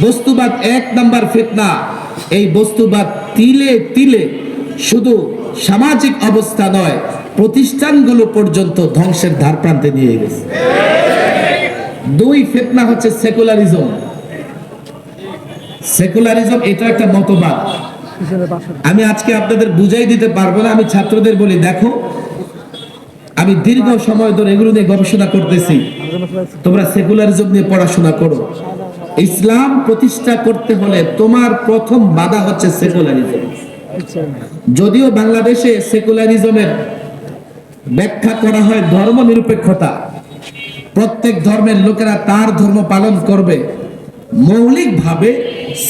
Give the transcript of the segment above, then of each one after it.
বস্তুবাদ এক নাম্বার ফিতনা। এই বস্তুবাদ তিলে তিলে শুধু সামাজিক অবস্থা নয়, প্রতিষ্ঠানগুলো পর্যন্ত ধ্বংসের ধার প্রান্তে নিয়ে গেছে। দুই ফিতনা হচ্ছে সেকুলারিজম। সেকুলারিজম, এটা একটা মতবাদ। আমি আজকে আপনাদের বুঝাই দিতে পারব না, আমি ছাত্রদের বলি, দেখো, আমি দীর্ঘ সময় ধরে এগুলো নিয়ে গবেষণা করতেছি। তোমরা সেকুলারিজম নিয়ে পড়াশোনা করো। ইসলাম প্রতিষ্ঠা করতে হলে তোমার প্রথম বাধা হচ্ছে সেকুলারিজম। যদিও বাংলাদেশে সেকুলারিজমের ব্যাখ্যা করা হয় ধর্ম নিরপেক্ষতা প্রত্যেক ধর্মের লোকেরা তার ধর্ম পালন করবে। মৌলিকভাবে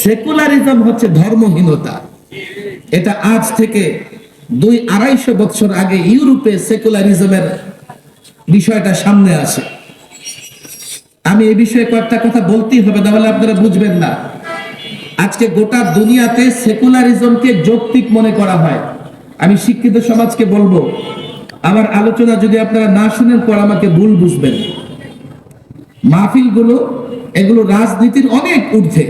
সেকুলারিজম হচ্ছে ধর্মহীনতা। এটা আজ থেকে দুই আড়াইশো বছর আগে ইউরোপে সেকুলারিজমের বিষয়টা সামনে আসে। আমি এই বিষয়ে কয়েকটা কথা বলতেই হবে তাহলে আপনারা বুঝবেন না। আজকে গোটা দুনিয়াতে সেকুলারিজমকে যৌক্তিক মনে করা হয়। আমি শিক্ষিত সমাজকে বলব, আমার আলোচনা যদি আপনারা না শুনেন, পর আমাকে ভুল বুঝবেন। মাহফিলগুলো, এগুলো রাজনীতির অনেক ঊর্ধ্বে।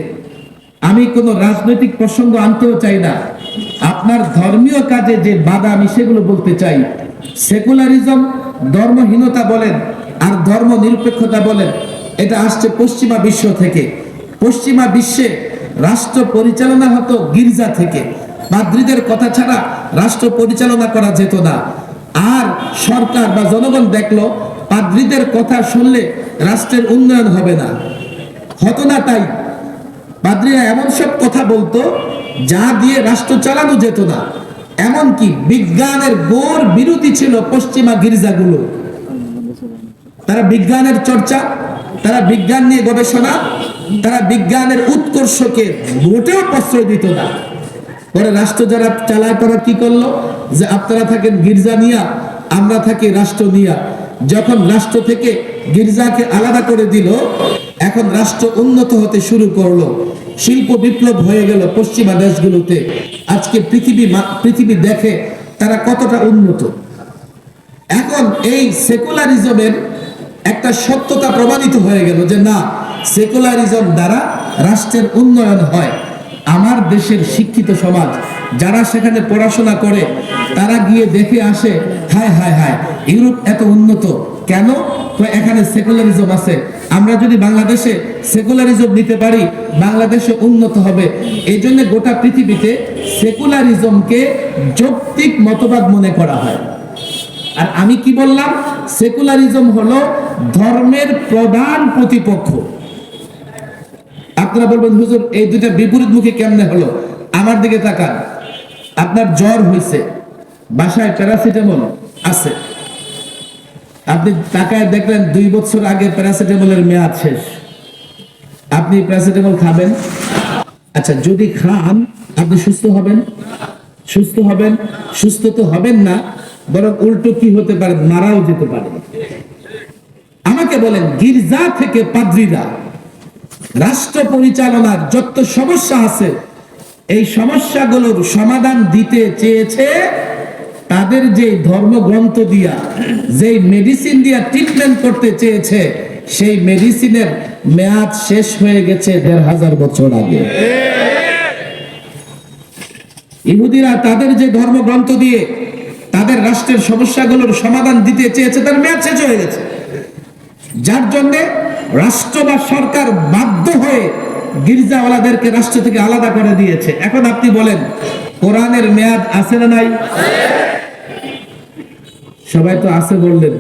আমি কোনো রাজনৈতিক প্রসঙ্গ আনতেও চাই না। আপনার ধর্মীয় কাজে যে বাধা, আমি সেগুলো বলতে চাই। সেকুলারিজম ধর্মহীনতা বলেন, আর ধর্ম নিরপেক্ষতা বলেন। এটা আসছে পশ্চিমা বিশ্ব থেকে। পশ্চিমা বিশ্বে রাষ্ট্র পরিচালনা হতো গির্জা থেকে। পাদ্রীদের কথা ছাড়া রাষ্ট্র পরিচালনা করা যেত না। আর সরকার বা জনগণ দেখল পাদ্রীদের কথা শুনলে রাষ্ট্রের উন্নয়ন হবে না। হতো না তাই। পাদ্রীরা এমন সব কথা বলতো, যা দিয়ে রাষ্ট্র চালানো যেত না। এমনকি বিজ্ঞানের গোর বিরোধী ছিল পশ্চিমা গির্জাগুলো। তারা বিজ্ঞানের চর্চা তারা বিজ্ঞান নিয়ে গবেষণা, তারা বিজ্ঞানের উৎকর্ষকে মোটেও প্রশ্রয় দিত না। পরে রাষ্ট্র যারা চালায়, তারা কি করল? যে আপনারা থাকেন গির্জা নিয়া, আমরা থাকি রাষ্ট্র নিয়া। যখন রাষ্ট্র থেকে গির্জাকে আলাদা করে দিল, এখন রাষ্ট্র উন্নত হতে শুরু করল। শিল্প বিপ্লব হয়ে গেল পশ্চিমা দেশগুলোতে। আজকে পৃথিবী পৃথিবী দেখে তারা কতটা উন্নত। এখন এই সেকুলারিজমের একটা সত্যতা প্রমাণিত হয়ে গেল যে না, সেকুলারিজম দ্বারা রাষ্ট্রের উন্নয়ন হয়। আমার দেশের শিক্ষিত সমাজ, যারা সেখানে পড়াশোনা করে, তারা গিয়ে দেখে আসে, হায় হায় হায়, ইউরোপ এত উন্নত। কেন? তো এখানে সেকুলারিজম আছে। আমরা যদি বাংলাদেশে সেকুলারিজম নিতে পারি বাংলাদেশে উন্নত হবে। এই জন্য গোটা পৃথিবীতে সেকুলারিজমকে যৌক্তিক মতবাদ মনে করা হয়। আর আমি কি বললাম? সেকুলারিজম হলো ধর্মের প্রধান প্রতিপক্ষ। আপনারা বলবেন, হুজুর, এই দুইটা বিপরীত মুখে কেমনে হলো? আমার দিকে তাকান। আপনার জ্বর হয়েছে। বাসায় প্যারাসিটামল আছে। আপনি তাকায় দেখলেন, দুই বছর আগে প্যারাসিটামলের মেয়াদ শেষ। আপনি প্যারাসিটামল খাবেন? আচ্ছা যদি খান, আপনি সুস্থ হবেন? সুস্থ হবেন? সুস্থ তো হবেন না, বরং উল্টো কি হতে পারে? মারাও যেতে পারে বলেন, গির্জা থেকে পাদ্রীরা, রাষ্ট্র পরিচালনার যত সমস্যা আছে, এই সমস্যাগুলোর সমাধান দিতে চেয়েছে তাদের যে ধর্মগ্রন্থ দিয়া যে মেডিসিন দিয়া ট্রিটমেন্ট করতে চেয়েছে, সেই মেডিসিনের মেয়াদ শেষ হয়ে গেছে দেড় হাজার বছর আগে। ইহুদিরা তাদের যে ধর্মগ্রন্থ দিয়ে তাদের রাষ্ট্রের সমস্যাগুলোর সমাধান দিতে চেয়েছে, তার মেয়াদ শেষ হয়ে গেছে। যার জন্য রাষ্ট্র বা সরকার বাধ্য হয়ে গির্জাওয়ালাদেরকে রাষ্ট্র থেকে আলাদা করে দিয়েছে। এখন আপনি বলেন, কোরআনের মেয়াদ আছে না নাই? সবাই তো আছে বললেন।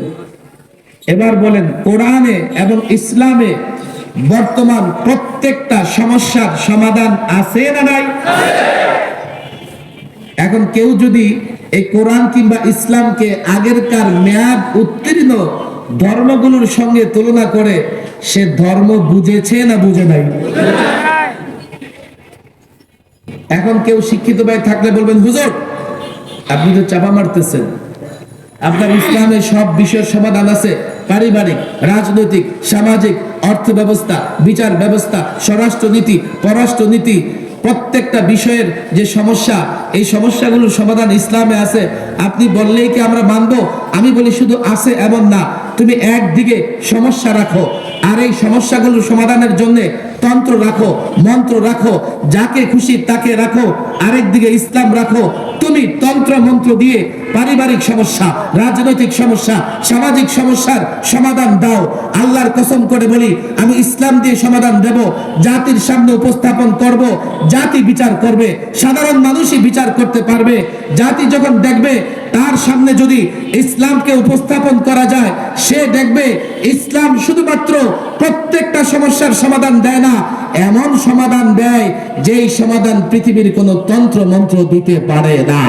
এবার বলেন, কোরআনে এবং ইসলামে বর্তমান প্রত্যেকটা সমস্যার সমাধান আছে না নাই? এখন কেউ যদি এই কোরআন কিংবা ইসলামকে আগেরকার মেয়াদ উত্তীর্ণ ধর্মগুলোর সঙ্গে তুলনা করে, সে ধর্ম বুঝেছে না বুঝে নাই? এখন কেউ শিক্ষিত ভাই থাকলে বলবেন, হুজুর, আপনি তো চাপা মারতেছেন। আপনার ইসলামে সব বিষয়ের সমাধান আছে। পারিবারিক, রাজনৈতিক, সামাজিক অর্থ ব্যবস্থা বিচার ব্যবস্থা, স্বরাষ্ট্রনীতি, পররাষ্ট্রনীতি প্রত্যেকটা বিষয়ের যে সমস্যা, এই সমস্যাগুলোর সমাধান ইসলামে আছে। আপনি বললেই কি আমরা মানবো? আমি বলি শুধু আছে এমন না। তুমি একদিকে সমস্যা রাখো, আর এই সমস্যাগুলোর সমাধানের জন্য তন্ত্র রাখো, মন্ত্র রাখো, যাকে খুশি তাকে রাখো, আরেক দিকে ইসলাম রাখো। তুমি তন্ত্র মন্ত্র দিয়ে পারিবারিক সমস্যা, রাজনৈতিক সমস্যা, সামাজিক সমস্যার সমাধান দাও। আল্লাহর কসম করে বলি, আমি ইসলাম দিয়ে সমাধান দেব, জাতির সামনে উপস্থাপন করব, জাতি বিচার করবে, সাধারণ মানুষই বিচার করতে পারবে। জাতি যখন দেখবে তার সামনে যদি ইসলামকে উপস্থাপন করা যায়, সে দেখবে ইসলাম শুধুমাত্র প্রত্যেকটা সমস্যার সমাধান দেয় না, এমন সমাধান দেয় যেই সমাধান পৃথিবীর কোনো তন্ত্র মন্ত্র দিতে পারে না।